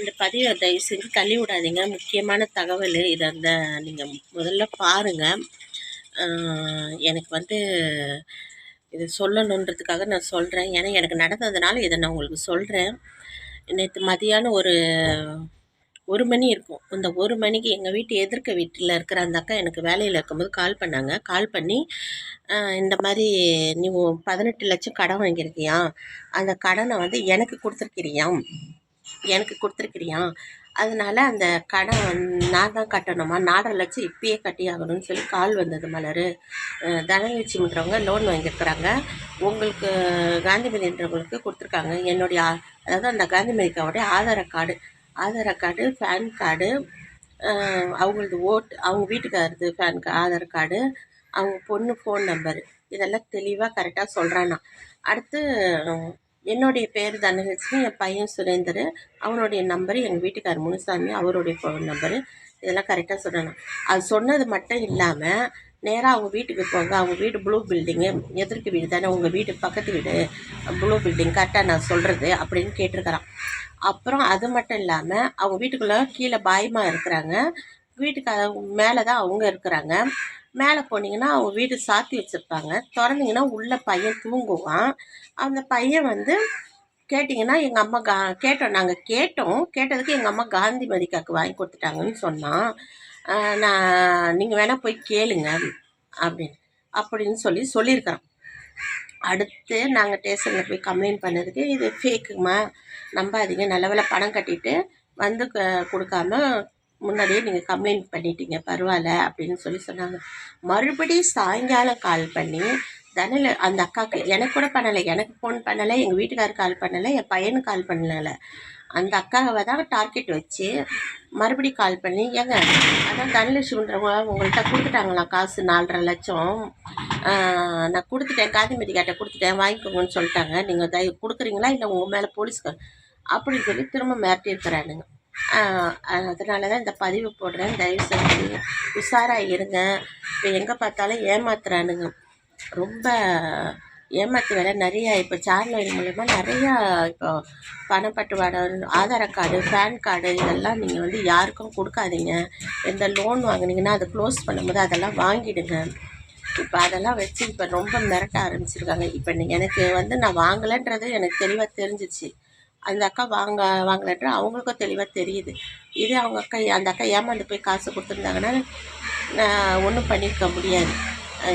இந்த பதிவை தயவு செஞ்சு தள்ளி விடாதீங்க முக்கியமான தகவல் இதை அந்த நீங்கள் முதல்ல பாருங்கள் எனக்கு வந்து இது சொல்லணுன்றதுக்காக நான் சொல்கிறேன் ஏன்னா எனக்கு நடந்ததுனால இதை நான் உங்களுக்கு சொல்கிறேன் நேற்று மதியானம் ஒரு ஒரு மணி இருக்கும். இந்த ஒரு மணிக்கு எங்கள் வீட்டு எதிர்க்க வீட்டில் இருக்கிற அந்த அக்கா எனக்கு வேலையில் இருக்கும்போது கால் பண்ணாங்க. கால் பண்ணி இந்த மாதிரி நீ பதினெட்டு லட்சம் கடன் வாங்கியிருக்கியா? அந்த கடனை வந்து எனக்கு கொடுத்துருக்கிறியாம்? எனக்கு கொடுத்துருக்கிறியா? அதனால அந்த கடன் நான் தான் கட்டணுமா? நாலரை லட்சம் இப்பயே கட்டி ஆகணும்னு சொல்லி கால் வந்தது மலர். தனலட்சுமின்றவங்க லோன் வாங்கியிருக்கிறாங்க. உங்களுக்கு காந்திமதின்றவங்களுக்கு கொடுத்துருக்காங்க. என்னுடைய அதாவது அந்த காந்திமதிக்காவுடைய Aadhaar card. Aadhaar card PAN card அவங்களது ஓட்டு அவங்க வீட்டுக்காரது பேன் கா ஆதார் கார்டு அவங்க பொண்ணு ஃபோன் நம்பரு இதெல்லாம் தெளிவாக கரெக்டாக சொல்கிறானா அடுத்து என்னுடைய பேர் தனலட்சுமி என் பையன் சுரேந்தர். அவனுடைய நம்பரு எங்கள் வீட்டுக்கார் முனுசாமி அவருடைய ஃபோன் நம்பரு இதெல்லாம் கரெக்டாக சொல்லணும். அது சொன்னது மட்டும் இல்லாமல் நேராக அவங்க வீட்டுக்கு போங்க. அவங்க வீடு ப்ளூ பில்டிங்கு எதிர்க்கு வீடு தானே. உங்கள் வீடு பக்கத்து வீடு ப்ளூ பில்டிங் கரெக்டாக நான் சொல்கிறது அப்படின்னு கேட்டிருக்கிறான். அப்புறம் அது மட்டும் இல்லாமல் அவங்க வீட்டுக்குள்ளே கீழே பாயமாக இருக்கிறாங்க. வீட்டுக்கு மேலே தான் அவங்க இருக்கிறாங்க. மேலே போனீங்கன்னா அவங்க வீடு சாத்தி வச்சுருப்பாங்க. திறந்தீங்கன்னா உள்ளே பையன் தூங்குவான். அந்த பையன் வந்து கேட்டிங்கன்னா எங்கள் அம்மா கா கேட்டோம். நாங்கள் கேட்டோம். கேட்டதுக்கு எங்கள் அம்மா காந்தி மதிக்காக்கு வாங்கி கொடுத்துட்டாங்கன்னு சொன்னான். நான் நீங்கள் வேணால் போய் கேளுங்க அப்படின்னு. அப்படின்னு சொல்லி சொல்லியிருக்கிறோம். அடுத்து நாங்கள் ஸ்டேஷனில் போய் கம்ப்ளைண்ட் பண்ணதுக்கு இது ஃபேக்குமா நம்பாதீங்க. நல்ல வேலை பணம் கட்டிட்டு வந்து க- கொடுக்காம முன்னாடியே நீங்கள் கம்ப்ளைண்ட் பண்ணிட்டீங்க பரவாயில்ல அப்படின்னு சொல்லி சொன்னாங்க. மறுபடியும் சாயங்காலம் கால் பண்ணி தனல அந்த அக்காவுக்கு எனக்கு கூட பண்ணலை எனக்கு ஃபோன் பண்ணலை எங்கள் வீட்டுக்காரர் கால் பண்ணலை என் பையனுக்கு கால் பண்ணலை. அந்த அக்காவை தான் டார்கெட் வச்சு மறுபடியும் கால் பண்ணி ஏங்க அதான் தனலட்சுமின்றவங்க உங்கள்கிட்ட கொடுத்துட்டாங்களா காசு நாலரை லட்சம்? நான் கொடுத்துட்டேன் காந்திமதி கொடுத்துட்டேன் வாங்கிக்கோங்கன்னு சொல்லிட்டாங்க. நீங்கள் தயவு கொடுக்குறீங்களா? இல்லை உங்கள் மேலே போலீஸ்க்கு? அப்படின்னு சொல்லி திரும்ப மிரட்டி இருக்கிறானுங்க அதனால தான் இந்த பதிவு போடுறேன். தயவு செஞ்சு உஷாராக இருங்க. இப்போ எங்கே பார்த்தாலும் ஏமாத்துறானுங்க. ரொம்ப ஏமாத்து வேலை நிறையா. இப்போ சார்லைன் மூலயமா நிறையா இப்போ பணப்பட்டுவாடை ஆதார கார்டு பேன் கார்டு இதெல்லாம் நீங்கள் வந்து யாருக்கும் கொடுக்காதீங்க. எந்த லோன் வாங்கினீங்கன்னா அதை க்ளோஸ் பண்ணும்போது அதெல்லாம் வாங்கிடுங்க. இப்போ அதெல்லாம் வச்சு இப்போ ரொம்ப மிரட்ட ஆரம்பிச்சிருக்காங்க. இப்போ எனக்கு வந்து நான் வாங்கலைன்றது எனக்கு தெளிவாக தெரிஞ்சிச்சு. அந்த அக்கா வாங்க வாங்கலன்ற அவங்களுக்கும் தெளிவாக தெரியுது. இதே அவங்க அக்கா அந்த அக்கா ஏமாந்து போய் காசு கொடுத்துருந்தாங்கன்னா நான் ஒன்றும் பண்ணியிருக்க முடியாது.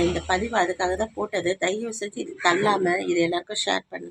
இந்த பதிவு அதுக்காக தான் போட்டது. தயவு செஞ்சு இது தள்ளாமல் இது எல்லாருக்கும் ஷேர் பண்ணு.